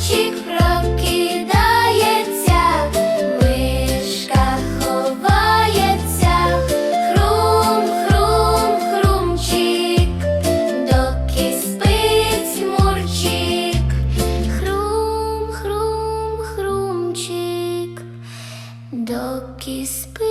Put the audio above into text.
зайчик прокидається, мишка ховається, хрум, хрум, хрумчик, доки спить мурчик, хрум, хрум, хрумчик, доки спить.